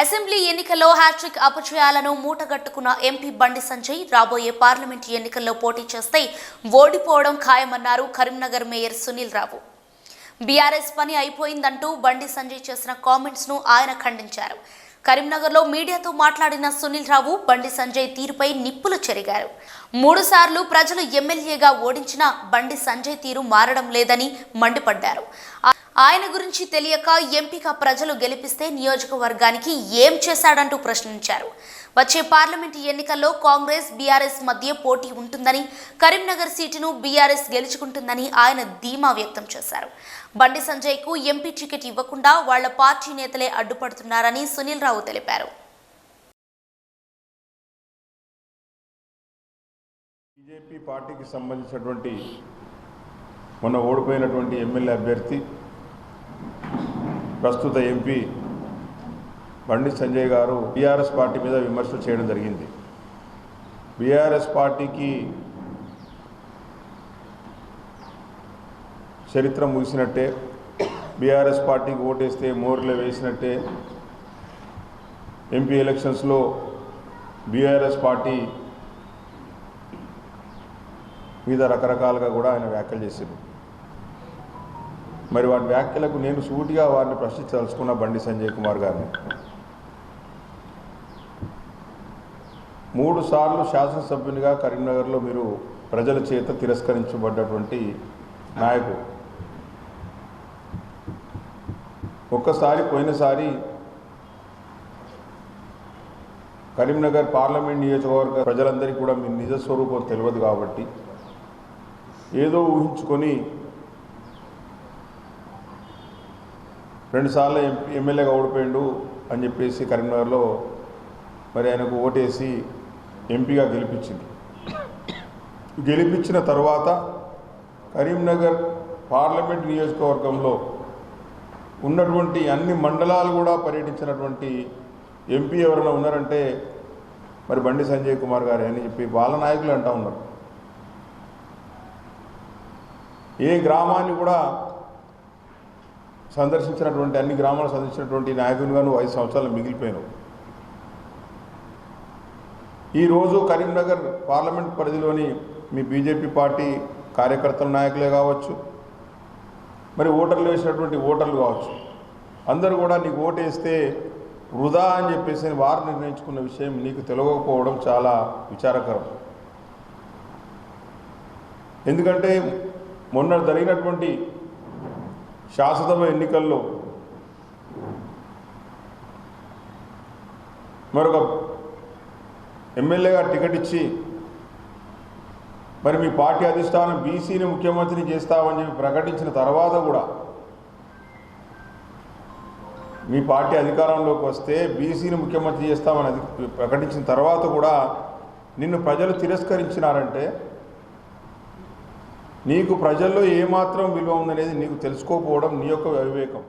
Assembly ఎన్నికల్లో hat trick అపజయాలను మూటగట్టుకున్న MP Bandi Sanjay రాబోయే parliament ఎన్నికల్లో పోటీ చేస్తే ఓడిపోవడం ఖాయమన్నారు కరీంనగర్ మేయర్ సునీల్ రావు. బీఆర్ఎస్ పని అయిపోయిందంటూ బండి సంజయ్ చేసిన కామెంట్స్ను ఆయన ఖండించారు. కరీంనగర్లో మీడియాతో మాట్లాడిన సునీల్ రావు బండి సంజయ్ తీరుపై నిప్పులు చెరిగారు. మూడు సార్లు ప్రజలు ఎమ్మెల్యేగా ఓడించిన బండి సంజయ్ తీరు మారడం లేదని మండిపడ్డారు. ఆయన గురించి తెలియక ఎంపిక ప్రజలు గెలిపిస్తే నియోజకవర్గానికి ఏం చేశాడంటూ ప్రశ్నించారు. వచ్చే పార్లమెంటు ఎన్నికల్లో కాంగ్రెస్ బీఆర్ఎస్ మధ్య పోటీ ఉంటుందని కరీంనగర్ సీటును బీఆర్ఎస్ గెలుచుకుంటుందని ఆయన ధీమా వ్యక్తం చేశారు. బండి సంజయ్కు ఎంపీ టికెట్ ఇవ్వకుండా వాళ్ళ పార్టీ నేతలే అడ్డుపడుతున్నారని సునీల్ రావు తెలిపారు. బీజేపీ పార్టీకి సంబంధించినటువంటి మొన్న ఓడిపోయినటువంటి ఎమ్మెల్యే అభ్యర్థి ప్రస్తుత ఎంపీ బండి సంజయ్ గారు బీఆర్ఎస్ పార్టీ మీద విమర్శలు చేయడం జరిగింది. బీఆర్ఎస్ పార్టీకి చరిత్ర ముగిసినట్టే బీఆర్ఎస్ పార్టీకి ఓటేస్తే మోర్లో వేసినట్టే ఎంపీ ఎలక్షన్స్లో బీఆర్ఎస్ పార్టీ మీద రకరకాలుగా కూడా ఆయన వ్యాఖ్యలు చేశారు మరి వాటి వ్యాఖ్యలకు నేను సూటిగా వారిని ప్రశ్నించదలుచుకున్న బండి సంజయ్ కుమార్ గారిని. మూడు సార్లు శాసనసభ్యునిగా కరీంనగర్లో మీరు ప్రజల చేత తిరస్కరించబడ్డటువంటి నాయకుడు. ఒక్కసారి పోయినసారి కరీంనగర్ పార్లమెంట్ నియోజకవర్గ ప్రజలందరికీ కూడా మీ నిజ స్వరూపం తెలియదు కాబట్టి ఏదో ఊహించుకొని రెండుసార్లు ఎంపీ ఎమ్మెల్యేగా ఓడిపోయిండు అని చెప్పేసి కరీంనగర్లో మరి ఆయనకు ఓటేసి ఎంపీగా గెలిపించింది. గెలిపించిన తర్వాత కరీంనగర్ పార్లమెంట్ నియోజకవర్గంలో ఉన్నటువంటి అన్ని మండలాలు కూడా పర్యటించినటువంటి ఎంపీ ఎవరైనా ఉన్నారంటే మరి బండి సంజయ్ కుమార్ గారు అని చెప్పి వాళ్ళ నాయకులు అంటా ఉన్నారు. ఏ గ్రామాన్ని కూడా సందర్శించినటువంటి అన్ని గ్రామాలు సందర్శించినటువంటి నాయకునిగా నువ్వు ఐదు సంవత్సరాలు మిగిలిపోయినావు. ఈరోజు కరీంనగర్ పార్లమెంట్ పరిధిలోని మీ బీజేపీ పార్టీ కార్యకర్తల నాయకులే కావచ్చు మరి ఓటర్లు వేసినటువంటి ఓటర్లు కావచ్చు. అందరూ కూడా నీకు ఓటేస్తే వృధా అని చెప్పేసి వారు నిర్ణయించుకున్న విషయం నీకు తెలియకపోవడం చాలా విచారకరం. ఎందుకంటే మొన్న జరిగినటువంటి శాసనసభ ఎన్నికల్లో మరొక ఎమ్మెల్యేగా టికెట్ ఇచ్చి మరి మీ పార్టీ అధిష్టానం బీసీని ముఖ్యమంత్రిని చేస్తామని చెప్పి ప్రకటించిన తర్వాత కూడా మీ పార్టీ అధికారంలోకి వస్తే బీసీని ముఖ్యమంత్రి చేస్తామని ప్రకటించిన తర్వాత కూడా నిన్ను ప్రజలు తిరస్కరించినారంటే నీకు ప్రజల్లో ఏమాత్రం విలువ ఉందనేది నీకు తెలుసుకోకపోవడం నీ యొక్క అవివేకం.